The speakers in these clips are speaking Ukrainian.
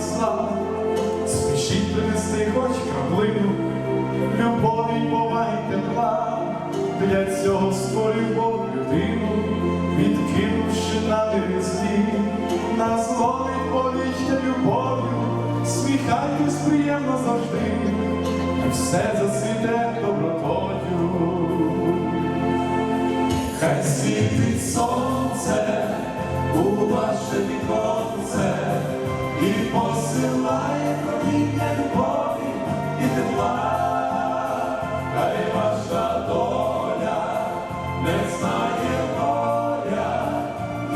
міцна, спішіть принести хоч краплину, любові поваги тепла, для цього створив Бог людину, відкинувши на березі, назволить повічня любов'ю, сміхайтесь приємно завжди, і все зацвіте добротою. Хай світить сонце посилає проміння любові і тепла, хай ваша доля не знає горя,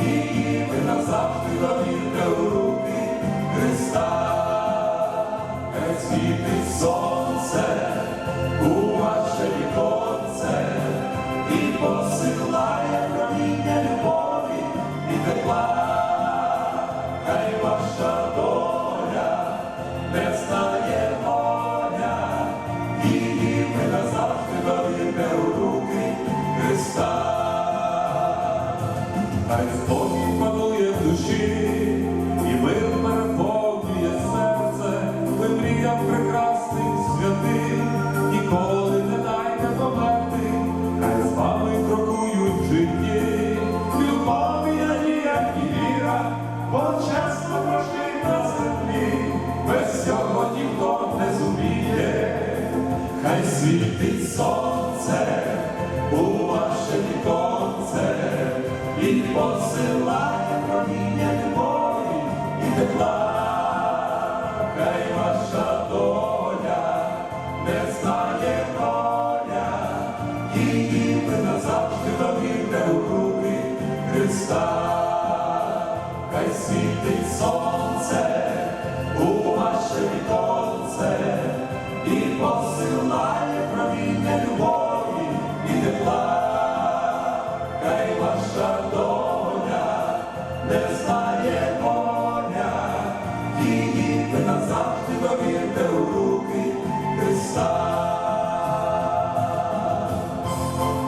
її ви назавжди довірте у руки Христа, світить сонце у ваше віконце і посилає проміння любові і тепла, хай ваша доля Хай спокій панує в душі, і мир серце, ви мріям прекрасний святий, ніколи не дайте померти, хай з вами крокують в житті, любові, надія і віра, бо чесно прожить на землі, без цього ніхто не зуміє, хай світить сонце посилає проміння любові і тепла, хай ваша доля не знає горя, її назавжди довірте у руки Христа, хай світить сонце у ваше віконце і посилає проміння любові і тепла ваша доля There's